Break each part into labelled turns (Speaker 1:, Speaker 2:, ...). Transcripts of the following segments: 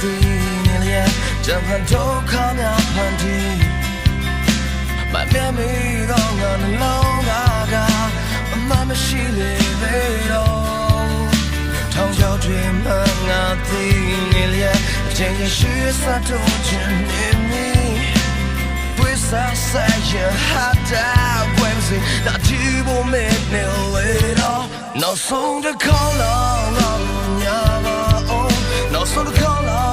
Speaker 1: 你脸，枕畔偷看那盘地，满面迷宫啊，那老那个，满面是泪泪哟。ထောင်ချောက်တွေမှငါသိနေလျက်အချိန်ရရှိစတော့ခြင်းနေမီပွေးစားဆိုင်ရဟာတာဝဲမစီဒါဒီဘုံမဲ့နေလေတော့နောက်ဆုံးတစ်ခေါက်လောက်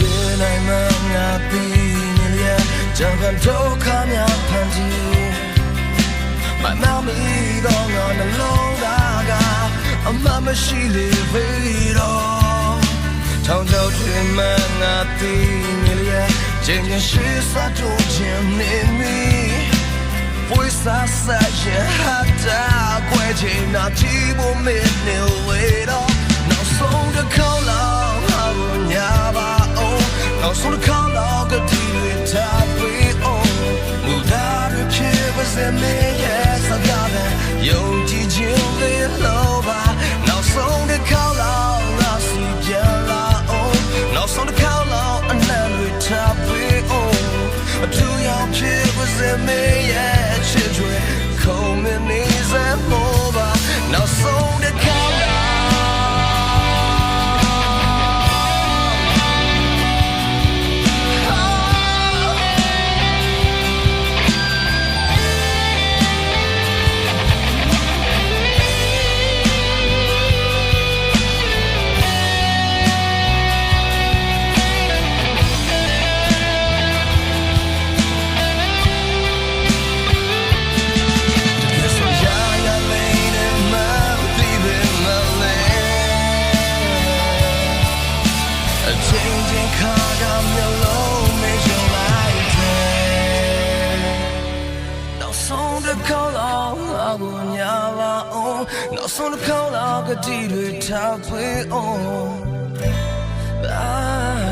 Speaker 1: 原来满眼的夜，只管偷看你的脸。慢慢移动那浓妆，慢慢分离温柔。悄悄吹满眼的夜，静静细数从前的你。灰色世界，黑白轨迹，那寂寞没有。生命也散掉的，用几斤的老吧，脑松的靠牢，那是别拉哦，脑松的靠牢，那对他背哦，都要撇过生命也去追，后面你在。နောက်ဆုံးတစ်ခေါက်လောက်ကတည်တွေထားပွေအောင်